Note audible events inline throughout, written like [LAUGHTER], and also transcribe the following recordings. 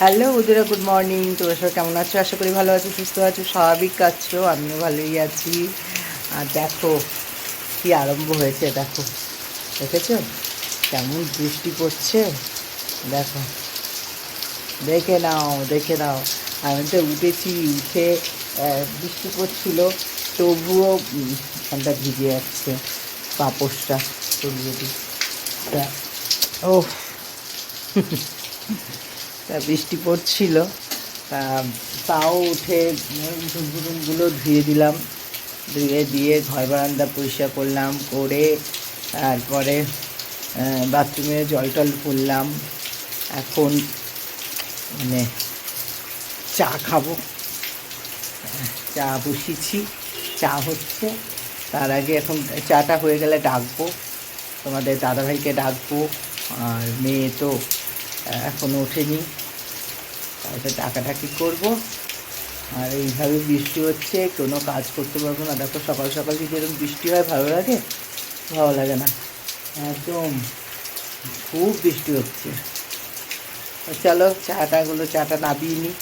Hello উদুরা good morning. তোমরা সবাই কেমন আছো? আশা করি ভালো আছো, সুস্থ আছো, স্বাভাবিক আছো, আমিও ভালোই আছি। আর দেখো, কি আরম্ভ হয়েছে, দেখো। দেখেছ? কেমন বৃষ্টি পড়ছে? দেখো। দেখে নাও দেখে নাও। আমি তো উঠেছি, উঠে বৃষ্টি পড়ছিল, তবুও এখানটা ভিজে যাচ্ছে পাপোশটা সরিয়ে দিই। ও [LAUGHS] তা বৃষ্টি পড়ছিল। তা তাও উঠে গুলো ধুয়ে দিলাম। ধুয়ে দিয়ে ঘর বারান্দা পরিষ্কার করলাম, করে তারপরে বাথরুমে জল টল করলাম এখন মানে চা খাব। চা বসিয়েছি। চা হচ্ছে, তার আগে এখন চাটা হয়ে গেলে ডাকবো। তোমাদের দাদাভাইকে ডাকবো। আর মেয়ে তো এখনও ওঠেনি। তারপরে টাকাটাকি করব? আর এইভাবে বৃষ্টি হচ্ছে, কোনো কাজ করতে পারব না। দেখো, সকাল সকাল যদি এরকম বৃষ্টি হয়, ভালো লাগে? ভালো লাগে না। একদম খুব বৃষ্টি হচ্ছে। চলো, চাটাগুলো, চাটা নাবিয়ে নিই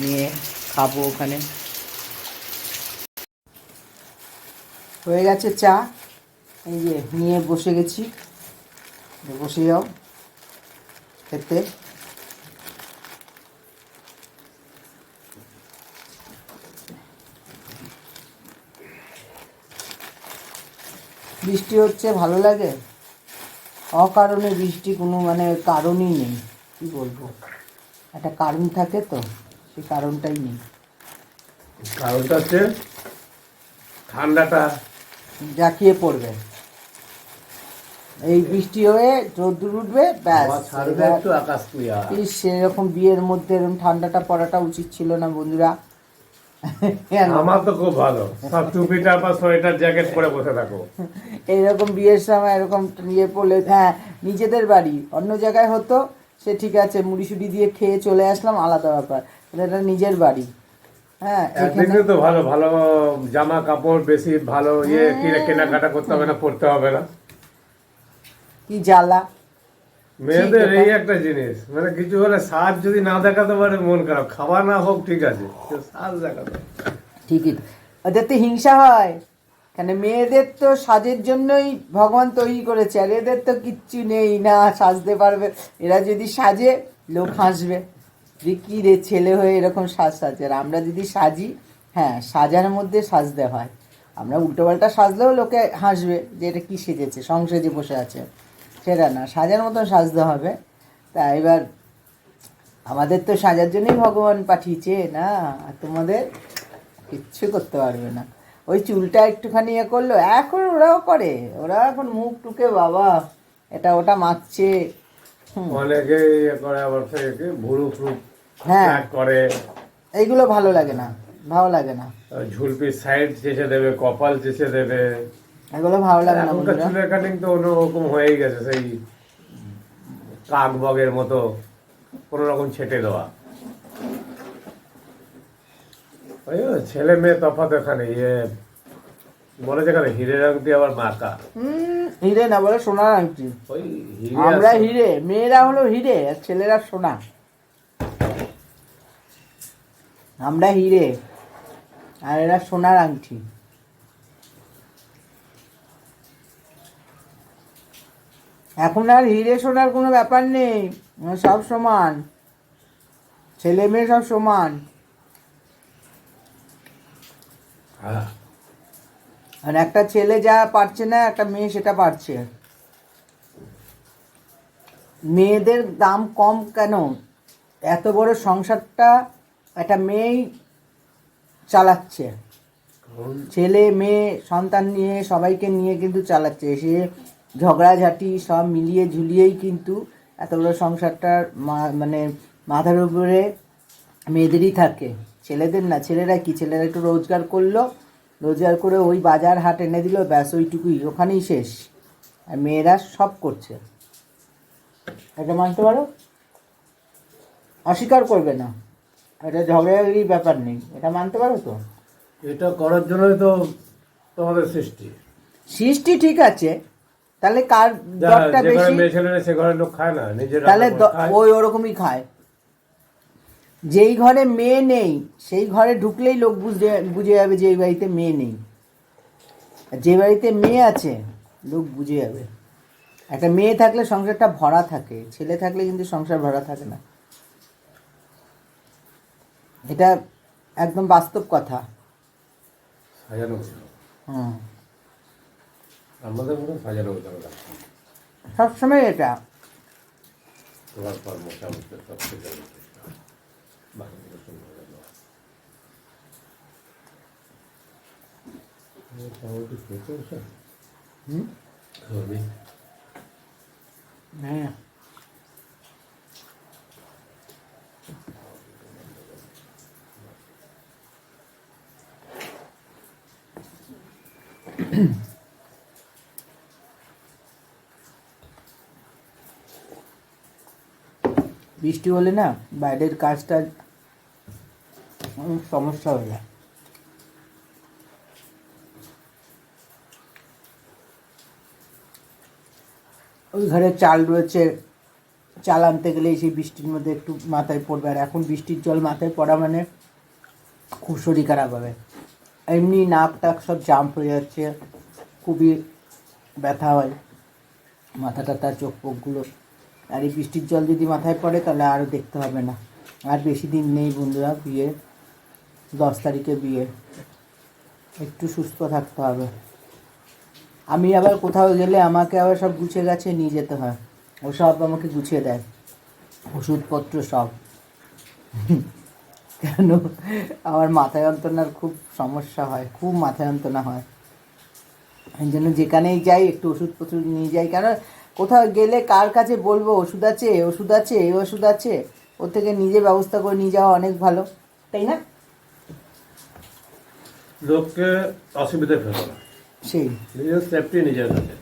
নিয়ে খাব ওখানে। হয়ে গেছে চা। এই যে, নিয়ে বসে গেছি। বসে যাও খেতে। বৃষ্টি হচ্ছে ভালো লাগে? অকারণে বৃষ্টি কোনো মানে কারণই নেই কি বলব? একটা কারণ থাকে তো সেই কারণটাই নেই। কারণটা হচ্ছে ঠান্ডাটা। জাকিয়ে পড়বে। এই বৃষ্টি হয়ে রোদ্দুর উঠবে ব্যাস। আবার একটু আকাশ সেরকম বিয়ের মধ্যে এরকম ঠান্ডাটা পড়াটা উচিত ছিল না বন্ধুরা? আমার তো খুব ভালো। সব টুপিটা বা সোয়েটার জ্যাকেট পরে বসে থাকো। এইরকম বিয়ের সময় এরকম ইয়ে পড়লে হ্যাঁ নিজেদের বাড়ি অন্য জায়গায় হতো সে ঠিক আছে মুড়ি সুড়ি দিয়ে খেয়ে চলে আসলাম আলাদা ব্যাপার। এটা নিজের বাড়ি। হ্যাঁ এখানে তো ভালো ভালো জামা কাপড় বেশি ভালো ইয়ে কিনে কেনাকাটা করতে হবে না পড়তে হবে না। কি জ্বালা। মেয়েদের এই একটা জিনিস মানে কিছু হলে সাজ যদি না দেখাতে পারে মন খারাপ। খাওয়া না হোক ঠিক আছে দেখাতে ঠিকই। ওদের তো হিংসা হয়। কেন মেয়েদের তো সাজের জন্যই ভগবান তৈরি করেছে আর এদের তো কিচ্ছু নেই না সাজতে পারবে। এরা যদি সাজে লোক হাসবে। যে কি রে ছেলে হয়ে এরকম সাজ সাজে। আর আমরা যদি সাজি হ্যাঁ সাজার মধ্যে সাজতে হয়। আমরা উল্টোপাল্টা সাজলেও লোকে হাসবে যে এটা কী সেজেছে সংসেজে বসে আছে। সেটা না সাজার মতন সাজতে হবে। তা এবার আমাদের তো সাজার জন্যই ভগবান পাঠিয়েছে না? তোমাদের কিচ্ছু করতে পারবে না। ওই চুলটা একটুখানি ইয়ে করল এখন ওরাও করে। ওরা এখন মুখ টুকে বাবা এটা ওটা মাখছে। অনেকে ইয়ে করে আবার ভুরু ফ্রু হ্যাঁ। করে। এইগুলো ভালো লাগে না ভালো লাগে না। ঝুলপির সাইড চেঁচে দেবে কপাল চেঁচে দেবে। এগুলো ভালো লাগে না বন্ধুরা। চুলের কাটিং তো অন্যরকম হয়েই গেছে সেই কাক বগের মতো কোন রকম ছেটে দেওয়া। ওই ছেলে মেয়ে তফাৎ এখানে ইয়ে বলেছে এখানে হিরের আংটি আবার মাকা। হিরে না বলে সোনার আংটি। আমরা হিরে মেয়েরা হলো হিরে আর ছেলেরা সোনা। আমরা হিরে আর এরা সোনার আংটি। এখন আর হিরে সোনার কোনো ব্যাপার নেই। সব সমান। ছেলে মেয়ে সব সমান। হ্যাঁ। আর একটা ছেলে যা পারছে না একটা মেয়ে সেটা পারছে। মেয়েদের দাম কম কেন? এত বড় সংসারটা একটা মেয়েই চালাচ্ছে। ছেলে মেয়ে সন্তান নিয়ে সবাইকে নিয়ে কিন্তু চালাচ্ছে। সে ঝগড়াঝাটি সব মিলিয়ে ঝুলিয়েই কিন্তু এত বড় সংসারটার মানে মাথার উপরে মেয়েদেরই থাকে। ছেলেদের না ছেলেরা কি? ছেলেরা একটু রোজগার করল রোজগার করে ওই বাজার হাট এনে দিল ব্যাস ওইটুকুই ওখানেই শেষ। আর মেয়েরা সব করছে। এটা মানতে পারো? অস্বীকার করবে না। এটা ঝগড়াঝাটির ব্যাপার নেই। এটা মানতে পারো তো? এটা করার জন্যই তো তোমাদের সৃষ্টি। সৃষ্টি ঠিক আছে তাহলে কার দরটা বেশি? মেয়ে ছেলেরা সে ঘরের লোক খায় না নিজের তাহলে। ওই ওরকমই খায়। যেই ঘরে মেয়ে নেই সেই ঘরে ঢুকলেই লোক বুঝে বুঝে যাবে যে এই বাড়িতে মেয়ে নেই। আর যে বাড়িতে মেয়ে আছে লোক বুঝে যাবে। একটা মেয়ে থাকলে সংসারটা ভরা থাকে ছেলে থাকলে কিন্তু সংসার ভরা থাকে না। এটা একদম বাস্তব কথা। হুম। আমাদের মতো সাজানো গোছানো রাখতে সবসময় এটা। তোমার পর মোটামুটি সব থেকে মোটামুটি খেতে হুম? হ্যাঁ। বৃষ্টি হলে না বাইরের কাজটা অনেক সমস্যা হয়ে যায়। ওই ঘরে চাল রয়েছে, চাল আনতে গেলে সেই বৃষ্টির মধ্যে একটু মাথায় পড়বে। আর এখন বৃষ্টির জল মাথায় পড়া মানে খুব শরীর খারাপ হবে। এমনি নাক টাক সব জাম্প হয়ে যাচ্ছে, খুবই ব্যথা হয়, মাথা টাথা চোখ পোকগুলো আর এই বৃষ্টির জল যদি মাথায় পড়ে, তাহলে আরও দেখতে হবে না। আর বেশি দিন নেই বন্ধুরা বিয়ে দশ তারিখে বিয়ে। একটু সুস্থ থাকতে হবে। আমি আবার কোথাও গেলে আমাকে আবার সব গুছিয়ে গাছে নিয়ে যেতে হয়। ও সব আমাকে গুছিয়ে দেয়। ওষুধপত্র সব। [LAUGHS] কেন? আমার মাথায় যন্ত্রণার খুব সমস্যা হয়, খুব মাথায় যন্ত্রণা হয়। এই জন্য যেখানেই যাই একটু ওষুধপত্র নিয়ে যাই। কারণ কোথাও গেলে কার কাছে বলব ওষুধ আছে ওষুধ আছে এই ওষুধ আছে? ওর থেকে নিজে ব্যবস্থা করে নিয়ে যাওয়া অনেক ভালো। তাই না? লোককে অসুবিধা ফেলো সেই। নিজের সেফটি নিজের কাছে।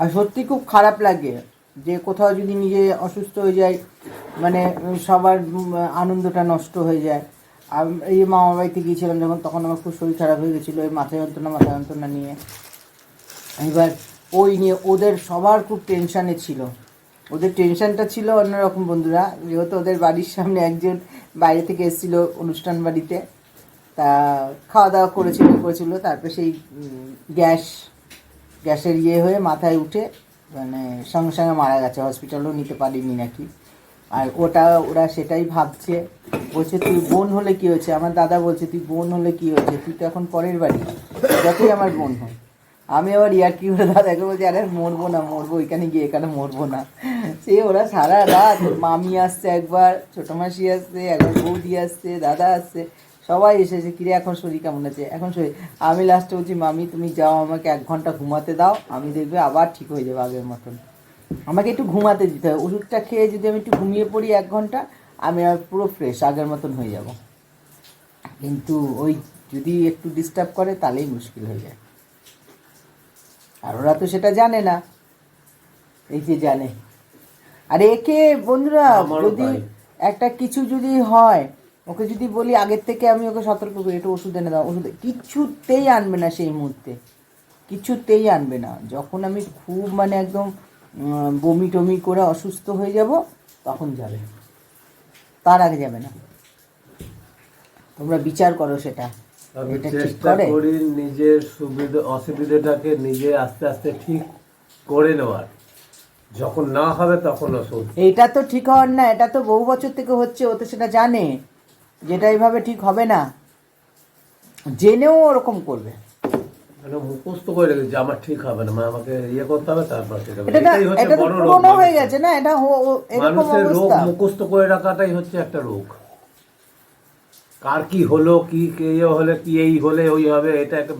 আর সত্যি খুব খারাপ লাগে যে কোথাও যদি নিজে অসুস্থ হয়ে যায় মানে সবার আনন্দটা নষ্ট হয়ে যায়। আর এই মামা বাড়িতে গিয়েছিলাম যখন তখন আমার খুব শরীর খারাপ হয়ে গেছিল ওই মাথা যন্ত্রণা মাথা যন্ত্রণা নিয়ে। এবার ওই নিয়ে ওদের সবার খুব টেনশানে ছিল। ওদের টেনশানটা ছিল অন্যরকম বন্ধুরা। যেহেতু ওদের বাড়ির সামনে একজন বাইরে থেকে এসেছিল অনুষ্ঠান বাড়িতে। তা খাওয়া দাওয়া করেছিল করেছিল। তারপরে সেই গ্যাস, গ্যাসের ইয়ে হয়ে মাথায় উঠে মানে সঙ্গে সঙ্গে মারা গেছে। হসপিটালও নিতে পারিনি নাকি। আর ওটা, ওরা সেটাই ভাবছে। বলছে, তুই বোন হলে কি হয়েছে? আমার দাদা বলছে, তুই বোন হলে কি হয়েছে? তুই তো এখন পরের বাড়ি। যতই আমার বোন হয় আমি আবার ইয়ার কি করে দাদাকে বলছি, আরে মরবো না, মরবো, ওইখানে গিয়ে এখানে মরবো না। সে ওরা সারা রাত, মামি আসছে একবার ছোটো মাসি আসছে, একবার বৌদি আসছে, দাদা আসছে, সবাই এসেছে, কিরে, এখন শরীর কেমন আছে? এখন শরীর, আমি লাস্টে বলছি, মামি, তুমি যাও, আমাকে এক ঘণ্টা ঘুমাতে দাও, আমি দেখবে আবার ঠিক হয়ে যাবে আগের মতন। আমাকে একটু ঘুমাতে দিতে হবে ওষুধটা খেয়ে যদি আমি একটু ঘুমিয়ে পড়ি এক ঘণ্টা, আমি আর পুরো ফ্রেশ আগের মতন হয়ে যাব। কিন্তু ওই যদি একটু ডিস্টার্ব করে, তাহলেই মুশকিল হয়ে যায়। আর ওরা তো সেটা জানে না। এই যে জানে। আর একে বন্ধুরা যদি একটা কিছু যদি হয় ওকে যদি বলি আগের থেকে আমি ওকে সতর্ক করি একটু ওষুধ এনে দাও। ওষুধ কিছুতেই আনবে না সেই মুহূর্তে। কিছুতেই আনবে না। যখন আমি খুব মানে একদম বমি টমি করে অসুস্থ হয়ে যাব তখন যাবে। তার আগে যাবে না। তোমরা বিচার করো সেটা। আমি চেষ্টা করি। নিজের সুবিধা অসুবিধাটাকে নিজে আস্তে আস্তে ঠিক করে নেওয়ার। যখন না হবে তখন ওষুধ এটা তো ঠিক হওয়ার না এটা তো বহু বছর থেকে হচ্ছে ও তো সেটা জানে যেটা এইভাবে ঠিক হবে না। জেনেও ওরকম করবে। মানে মুখস্থ করে রেখেছি যে আমার ঠিক হবে না মানে আমাকে ইয়ে করতে হবে তারপর এটাই হচ্ছে বড় রোগ হয়ে গেছে না এটা হো- ও- মানুষের রোগ অবস্থা। মুখস্থ করে রাখাটাই হচ্ছে একটা রোগ। কার কি হলো কি কে ইয়ে হলে কি এই হলে ওই হবে এটা একটা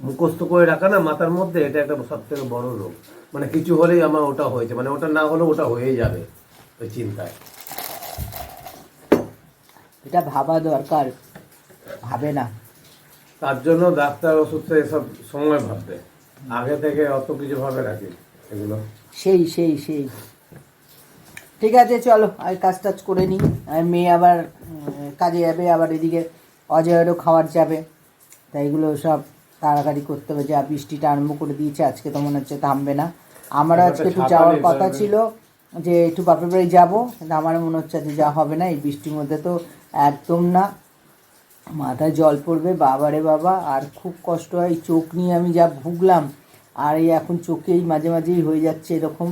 মুখস্থ করে রাখা না মাথার মধ্যে এটা একটা সব থেকে বড় রোগ। মানে কিছু হলেই আমার ওটা হয়েছে মানে ওটা না হলেও ওটা হয়েই যাবে ওই চিন্তায়। এটা ভাবা দরকার ভাবে না। তার জন্য ডাক্তার ওষুধ এসব সময় ভাববে। আগে থেকে অত কিছু ভাবে রাখি এগুলো। সেই সেই সেই। ঠিক আছে চলো আর কাজ টাজ করে নিই। আর মেয়ে আবার কাজে যাবে আবার এদিকে অজয়েরও খাওয়ার যাবে। তাই এগুলো সব তাড়াতাড়ি করতে হবে। যা বৃষ্টিটা আরম্ভ করে দিয়েছে আজকে তো মনে হচ্ছে থামবে না। আমারও আজকে একটু যাওয়ার কথা ছিল যে একটু বাপের বাড়ি যাব কিন্তু আমার মনে হচ্ছে যে যা হবে না। এই বৃষ্টির মধ্যে তো একদম না। মাথায় জল পড়বে বাবারে বাবা আর খুব কষ্ট হয়। চোখ নিয়ে আমি যা ভুগলাম আর এই এখন চোখেই মাঝে মাঝেই হয়ে যাচ্ছে এরকম।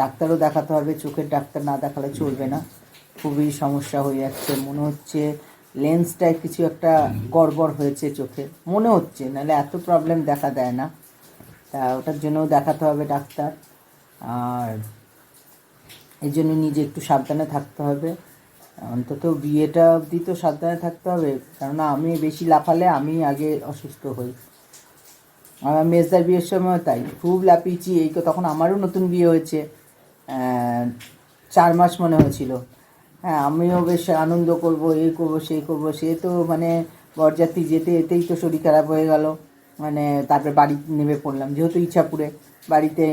ডাক্তারও দেখাতে হবে চোখের ডাক্তার না দেখালে চলবে না। খুবই সমস্যা হয়ে যাচ্ছে। মনে হচ্ছে লেন্সটায় কিছু একটা গড়বড় হয়েছে চোখে। মনে হচ্ছে, নাহলে এত প্রবলেম দেখা দেয় না। তা ওটার জন্যও দেখাতে হবে ডাক্তার। আর এই জন্য নিজে একটু সাবধানে থাকতে হবে। অন্তত বিয়েটা অবধি তো সাবধানে থাকতে হবে। কেননা আমি বেশি লাফালে আমি আগে অসুস্থ হই। আমার মেজদার বিয়ের সময় তাই। খুব লাফিয়েছি, এই তো তখন আমারও নতুন বিয়ে হয়েছে। চার মাস মনে হয়েছিল। হ্যাঁ আমিও বেশ আনন্দ করব এই করব সেই করব, সে তো মানে বরযাত্রী যেতে এতেই তো শরীর খারাপ হয়ে গেল। মানে তারপরে বাড়ি নেমে পড়লাম, যেহেতু ইচ্ছাপুরে বাড়িতে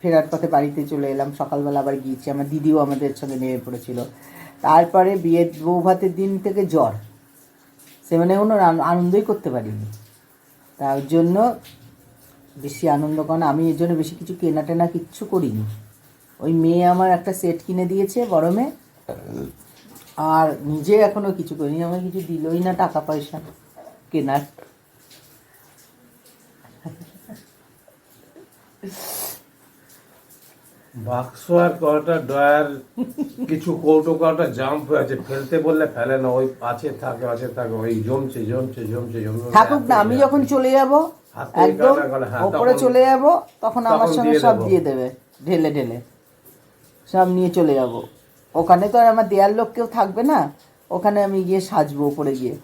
ফেরার পথে বাড়িতে চলে এলাম, সকালবেলা আবার গিয়েছি, আমার দিদিও আমাদের সঙ্গে নেমে পড়েছিল। তারপরে বিয়ের বউ ভাতের দিন থেকে জ্বর, সে মানে কোনো আনন্দই করতে পারিনি। তার জন্য বেশি আনন্দ কারণ আমি এর জন্য বেশি কিছু কেনা টেনা কিচ্ছু করিনি। ওই মেয়ে আমার একটা সেট কিনে দিয়েছে গরমে আর নিজে এখনও কিছু করিনি আমাকে কিছু দিলই না টাকা পয়সা কেনার। বাক্স আর কটা ডয়ার কিছু কৌটো কটা জাম্প হয়ে আছে ফেলতে বললে ফেলে না ওই আছে থাকে আছে থাকে ওই জমছে জমছে জমছে জমছে থাকুক না আমি যখন চলে যাব একদম হ্যাঁ, ওপরে চলে যাব তখন আমার সঙ্গে সব দিয়ে দেবে ঢেলে ঢেলে। সব নিয়ে চলে যাব। ওখানে তো আর আমার দেয়ার লোক কেউ থাকবে না। ওখানে আমি গিয়ে সাজবো ওপরে গিয়ে।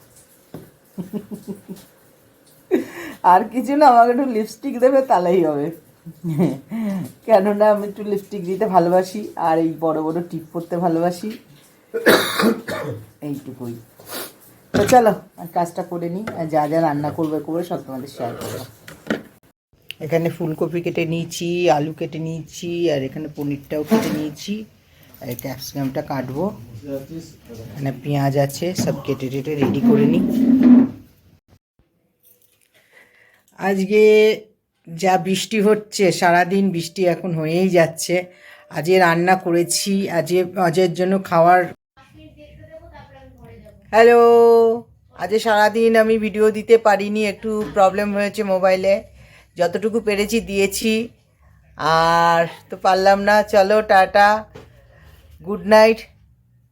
আর কিছু না, আমাকে একটু লিপস্টিক দেবে তাহলেই হবে। কেননা আমি একটু লিপস্টিক দিতে ভালোবাসি, আর এই বড় বড় টিপ পরতে ভালোবাসি। এইটুকুই। তো চলো, আর কাজটা করে নিই, আর যা যা রান্না করবে করবে সব তোমাদের শেয়ার করব। এখানে ফুলকপি কেটে নিয়েছি, আলু কেটে নিয়েছি, আর এখানে পনিরটাও কেটে নিয়েছি। আর ক্যাপসিকামটা কাটবো। এখানে পেঁয়াজ আছে, সব কেটে টেটে রেডি করে নিই। আজকে যা বৃষ্টি হচ্ছে, সারাদিন বৃষ্টি এখন হয়েই যাচ্ছে। আজকে রান্না করেছি, আজকে অজয়ের জন্য খাওয়ার হ্যালো আজকে সারাদিন আমি ভিডিও দিতে পারিনি, একটু প্রবলেম হয়েছে মোবাইলে যতটুকু পেরেছি দিয়েছি। আর তো পারলাম না, চলো, টাটা। গুড নাইট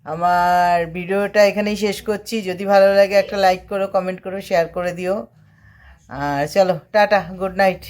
আমার ভিডিওটা এখানেই শেষ করছি। যদি ভালো লাগে একটা লাইক করো কমেন্ট করো শেয়ার করে দিও। আর চলো, টাটা গুড নাইট